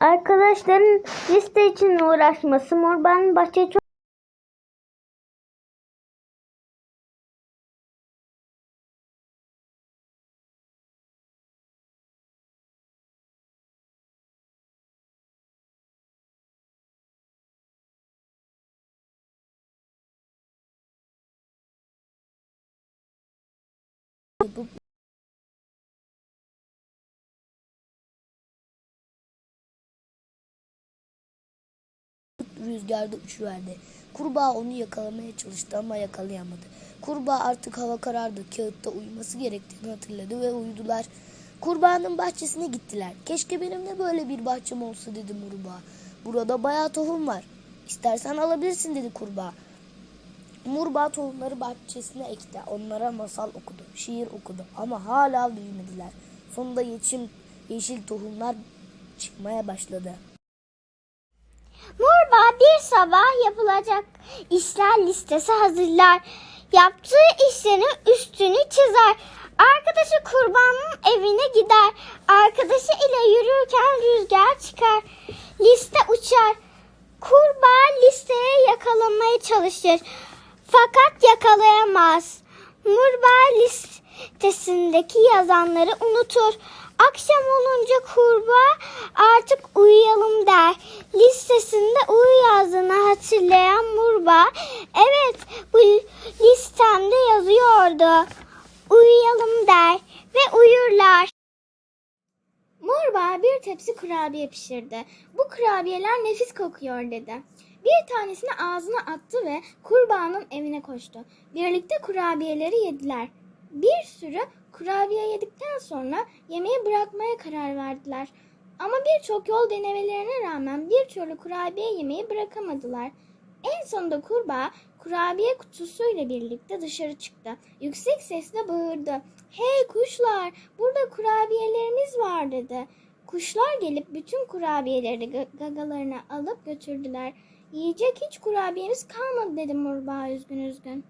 Arkadaşların liste için uğraşması Morban'ın bahçeyi çok rüzgarda uçuverdi. Kurbağa onu yakalamaya çalıştı ama yakalayamadı. Kurbağa artık hava karardı. Kağıtta uyuması gerektiğini hatırladı ve uyudular. Kurbağanın bahçesine gittiler. Keşke benim de böyle bir bahçem olsa dedi Murbağa. Burada bayağı tohum var. İstersen alabilirsin dedi kurbağa. Murbağa tohumları bahçesine ekti. Onlara masal okudu, şiir okudu ama hala büyümediler. Sonunda yeşil, yeşil tohumlar çıkmaya başladı. Murba bir sabah yapılacak işler listesi hazırlar. Yaptığı işlerin üstünü çizer. Arkadaşı kurbanın evine gider. Arkadaşı ile yürürken rüzgar çıkar. Liste uçar. Kurbağa listeye yakalamaya çalışır. Fakat yakalayamaz. Murbağa listesindeki yazanları unutur. Akşam olunca kurbağa artık uyuyalım der. Listesinde uyu yazdığını hatırlayan Murbağa, evet bu listemde yazıyordu. Uyuyalım der ve uyurlar. Murbağa bir tepsi kurabiye pişirdi. Bu kurabiyeler nefis kokuyor dedi. Bir tanesini ağzına attı ve kurbağanın evine koştu. Birlikte kurabiyeleri yediler. Bir sürü kurabiye yedikten sonra yemeği bırakmaya karar verdiler. Ama birçok yol denemelerine rağmen bir türlü kurabiye yemeği bırakamadılar. En sonunda kurbağa kurabiye kutusuyla birlikte dışarı çıktı. Yüksek sesle bağırdı. Hey kuşlar burada kurabiyelerimiz var dedi. Kuşlar gelip bütün kurabiyeleri ga- gagalarına alıp götürdüler. Yiyecek hiç kurabiyemiz kalmadı dedi Murbağa üzgün üzgün.